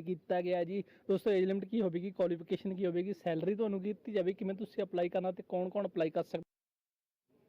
ਕੀਤਾ ਗਿਆ ਜੀ। ਦੋਸਤੋ ਏਜ ਲਿਮਟ ਕੀ ਹੋਵੇਗੀ? ਕੁਆਲੀਫਿਕੇਸ਼ਨ ਕੀ ਹੋਵੇਗੀ? ਸੈਲਰੀ ਤੁਹਾਨੂੰ ਕੀ ਦਿੱਤੀ ਜਾਵੇ ਕਿਵੇਂ ਤੁਸੀਂ ਅਪਲਾਈ ਕਰਨਾ ਤੇ ਕੌਣ-ਕੌਣ ਅਪਲਾਈ ਕਰ ਸਕਦਾ?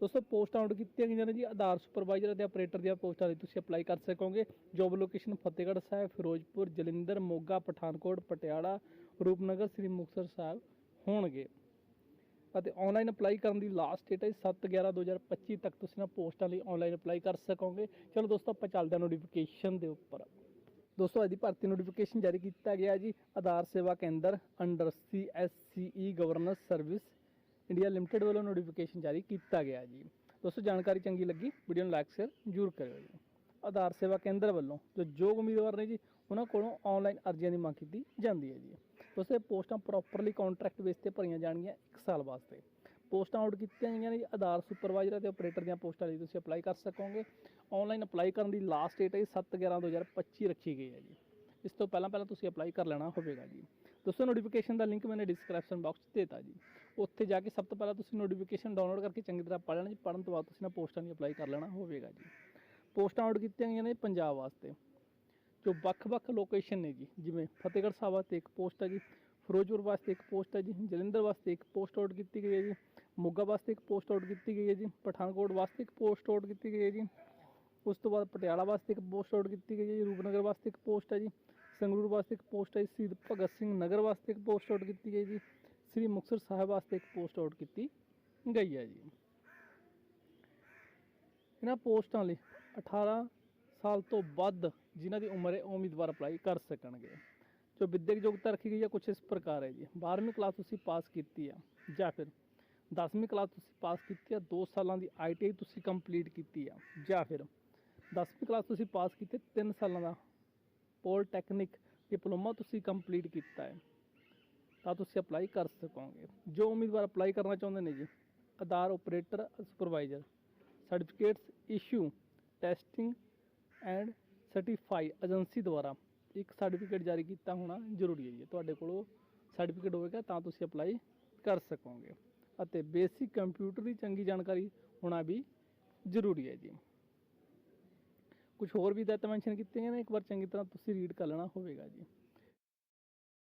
ਦੋਸਤੋ, ਪੋਸਟ ਆਊਟ ਕੀਤੀਆਂ ਗਈਆਂ ਨੇ ਜੀ, ਆਧਾਰ ਸੁਪਰਵਾਈਜ਼ਰ ਅਤੇ ਆਪਰੇਟਰ ਦੀਆਂ ਪੋਸਟਾਂ ਲਈ ਤੁਸੀਂ ਅਪਲਾਈ ਕਰ ਸਕੋਗੇ। ਜੋਬ ਲੋਕੇਸ਼ਨ ਫਤਿਹਗੜ੍ਹ ਸਾਹਿਬ, ਫਿਰੋਜ਼ਪੁਰ, ਜਲੰਧਰ, ਮੋਗਾ, ਪਠਾਨਕੋਟ, ਪਟਿਆਲਾ, ਰੂਪਨਗਰ, ਸ੍ਰੀ ਮੁਕਤਸਰ ਸਾਹਿਬ ਹੋਣਗੇ। ਅਤੇ ਆਨਲਾਈਨ ਅਪਲਾਈ ਕਰਨ ਦੀ ਲਾਸਟ ਡੇਟ ਹੈ 7/11/2025 ਤੱਕ ਤੁਸੀਂ ਨਾ ਪੋਸਟਾਂ ਲਈ ਆਨਲਾਈਨ ਅਪਲਾਈ ਕਰ ਸਕੋਗੇ। ਚਲੋ ਦੋਸਤੋ, ਆਪਾਂ ਚੱਲਦੇ ਹਾਂ ਨੋਟੀਫਿਕੇਸ਼ਨ ਦੇ ਉੱਪਰ। ਦੋਸਤੋ, ਅੱਜ ਦੀ ਭਰਤੀ ਨੋਟੀਫਿਕੇਸ਼ਨ ਜਾਰੀ ਕੀਤਾ ਗਿਆ ਜੀ, Aadhaar Seva Kendra under CSC e governance service India limited ਵੱਲੋਂ ਨੋਟੀਫਿਕੇਸ਼ਨ ਜਾਰੀ ਕੀਤਾ ਗਿਆ ਜੀ। ਦੋਸਤੋ, ਜਾਣਕਾਰੀ ਚੰਗੀ ਲੱਗੀ, ਵੀਡੀਓ ਨੂੰ ਲਾਈਕ, ਸ਼ੇਅਰ ਜ਼ਰੂਰ ਕਰਿਓ ਜੀ। ਆਧਾਰ ਸੇਵਾ ਕੇਂਦਰ ਵੱਲੋਂ ਜੋ ਯੋਗ ਉਮੀਦਵਾਰ ਨੇ ਜੀ, ਉਹਨਾਂ ਕੋਲੋਂ ਆਨਲਾਈਨ ਅਰਜ਼ੀਆਂ ਦੀ ਮੰਗ ਕੀਤੀ ਜਾਂਦੀ ਹੈ ਜੀ। ਦੋਸਤੋ, ਇਹ ਪੋਸਟਾਂ ਪ੍ਰੋਪਰਲੀ ਕੰਟਰੈਕਟ ਬੇਸ ਤੇ ਭਰੀਆਂ ਜਾਣਗੀਆਂ 1 ਸਾਲ ਵਾਸਤੇ। ਪੋਸਟਾਂ ਆਊਟ ਕੀਤੀਆਂ ਗਈਆਂ ਨੇ ਜੀ, ਆਧਾਰ ਸੁਪਰਵਾਈਜ਼ਰ ਅਤੇ ਆਪਰੇਟਰ ਦੀਆਂ ਪੋਸਟਾਂ ਲਈ ਤੁਸੀਂ ਅਪਲਾਈ ਕਰ ਸਕੋਗੇ। ਆਨਲਾਈਨ ਅਪਲਾਈ ਕਰਨ ਦੀ ਲਾਸਟ ਡੇਟ ਹੈ 7/11/2025 ਰੱਖੀ ਗਈ ਹੈ ਜੀ। ਇਸ ਤੋਂ ਪਹਿਲਾਂ ਪਹਿਲਾਂ ਤੁਸੀਂ ਅਪਲਾਈ ਕਰ ਲੈਣਾ ਹੋਵੇਗਾ ਜੀ। ਦੋਸਤੋ ਨੋਟੀਫਿਕੇਸ਼ਨ ਦਾ ਲਿੰਕ ਮੈਨੇ ਡਿਸਕ੍ਰਿਪਸ਼ਨ ਬਾਕਸ 'ਚ ਦੇਤਾ ਜੀ। ਉੱਥੇ ਜਾ ਕੇ ਸਭ ਤੋਂ ਪਹਿਲਾਂ ਤੁਸੀਂ ਨੋਟੀਫਿਕੇਸ਼ਨ ਡਾਊਨਲੋਡ ਕਰਕੇ ਚੰਗੀ ਤਰ੍ਹਾਂ ਪੜ੍ਹ ਲੈਣਾ ਜੀ। ਪੜ੍ਹਨ ਤੋਂ ਬਾਅਦ ਤੁਸੀਂ ਨਾ ਪੋਸਟਾਂ ਦੀ ਅਪਲਾਈ ਕਰ ਲੈਣਾ ਹੋਵੇਗਾ ਜੀ। ਪੋਸਟਾਂ ਆਊਟ ਕੀਤੀਆਂ ਗਈਆਂ ਨੇ ਪੰਜਾਬ ਵਾਸਤੇ। ਜੋ ਵੱਖ-ਵੱਖ ਲੋਕੇਸ਼ਨ ਨੇ ਜੀ, ਜਿਵੇਂ ਫਤਿਹਗੜ੍ਹ ਸਾਹਿਬ ਵਾਸਤੇ ਇੱਕ ਪੋਸਟ ਹੈ ਜੀ, ਫਿਰੋਜ਼ਪੁਰ ਵਾਸਤੇ ਇੱਕ ਪੋਸਟ ਹੈ ਜੀ, ਜਲੰਧਰ ਵਾਸਤੇ ਇੱਕ ਪੋਸਟ ਆਊਟ ਕੀਤੀ ਗਈ ਹੈ ਜੀ, ਮੋਗਾ ਵਾਸਤੇ ਇੱਕ ਪੋਸਟ ਆਊਟ ਕੀਤੀ ਗਈ ਹੈ ਜੀ, ਪਠਾਨਕੋਟ ਵਾਸਤੇ ਇੱਕ ਪੋਸਟ ਆਊਟ ਕੀਤੀ ਗਈ ਹੈ ਜੀ, ਉਸ ਤੋਂ ਬਾਅਦ ਪਟਿਆਲਾ ਵਾਸਤੇ ਇੱਕ ਪੋਸਟ ਆਊਟ ਕੀਤੀ ਗਈ ਹੈ ਜੀ, ਰੂਪਨਗਰ ਵਾਸਤੇ ਇੱਕ ਪੋਸਟ ਹੈ ਜੀ ਸੰਗਰੂਰ ਵਾਸਤੇ ਇੱਕ ਪੋਸਟ ਹੈ ਜੀ ਸ਼ਹੀਦ ਭਗਤ ਸਿੰਘ ਨਗਰ ਵਾਸਤੇ ਇੱਕ ਪੋਸਟ ਆਊਟ ਕੀਤੀ ਗਈ ਜੀ, ਸ੍ਰੀ ਮੁਕਤਸਰ ਸਾਹਿਬ ਵਾਸਤੇ ਇੱਕ ਪੋਸਟ ਆਊਟ ਕੀਤੀ ਗਈ ਹੈ ਜੀ। ਇਹਨਾਂ ਪੋਸਟਾਂ ਲਈ 18 ਸਾਲ ਤੋਂ ਵੱਧ ਜਿਨ੍ਹਾਂ ਦੀ ਉਮਰ ਹੈ ਉਮੀਦਵਾਰ ਅਪਲਾਈ ਕਰ ਸਕਣਗੇ। ਜੋ ਵਿਦਿਅਕ ਯੋਗਤਾ ਰੱਖੀ ਗਈ ਹੈ, ਕੁਛ ਇਸ ਪ੍ਰਕਾਰ ਹੈ ਜੀ। 12ਵੀਂ ਕਲਾਸ ਤੁਸੀਂ ਪਾਸ ਕੀਤੀ ਆ ਜਾਂ ਫਿਰ 10ਵੀਂ ਕਲਾਸ ਤੁਸੀਂ ਪਾਸ ਕੀਤੀ ਆ 2 ਸਾਲਾਂ ਦੀ ਆਈਟੀਆਈ ਤੁਸੀਂ ਕੰਪਲੀਟ ਕੀਤੀ ਆ ਜਾਂ ਫਿਰ 10ਵੀਂ ਕਲਾਸ ਤੁਸੀਂ ਪਾਸ ਕੀਤੀ 3 ਸਾਲਾਂ ਦਾ ਪੋਲਟੈਕਨਿਕ ਡਿਪਲੋਮਾ ਤੁਸੀਂ ਕੰਪਲੀਟ ਕੀਤਾ ਹੈ। ਤਾਂ ਤੁਸੀਂ ਅਪਲਾਈ ਕਰ ਸਕੋਗੇ। ਜੋ ਉਮੀਦਵਾਰ ਅਪਲਾਈ ਕਰਨਾ ਚਾਹੁੰਦੇ ਨੇ ਜੀ, Aadhaar operator supervisor certificates issue testing and certify agency ਦੁਆਰਾ ਇੱਕ ਸਰਟੀਫਿਕੇਟ ਜਾਰੀ ਕੀਤਾ ਹੋਣਾ ਜ਼ਰੂਰੀ ਹੈ ਜੀ। ਤੁਹਾਡੇ ਕੋਲ ਉਹ ਸਰਟੀਫਿਕੇਟ ਹੋਵੇਗਾ ਤਾਂ ਤੁਸੀਂ ਅਪਲਾਈ ਕਰ ਸਕੋਗੇ। ਅਤੇ ਬੇਸਿਕ ਕੰਪਿਊਟਰ ਦੀ ਚੰਗੀ ਜਾਣਕਾਰੀ ਹੋਣਾ ਵੀ ਜ਼ਰੂਰੀ ਹੈ ਜੀ। ਕੁਝ ਹੋਰ ਵੀ ਦਿੱਤਾ ਮੈਂਸ਼ਨ ਕੀਤੀਆਂ ਨੇ, ਇੱਕ ਵਾਰ ਚੰਗੀ ਤਰ੍ਹਾਂ ਤੁਸੀਂ ਰੀਡ ਕਰ ਲੈਣਾ ਹੋਵੇਗਾ ਜੀ।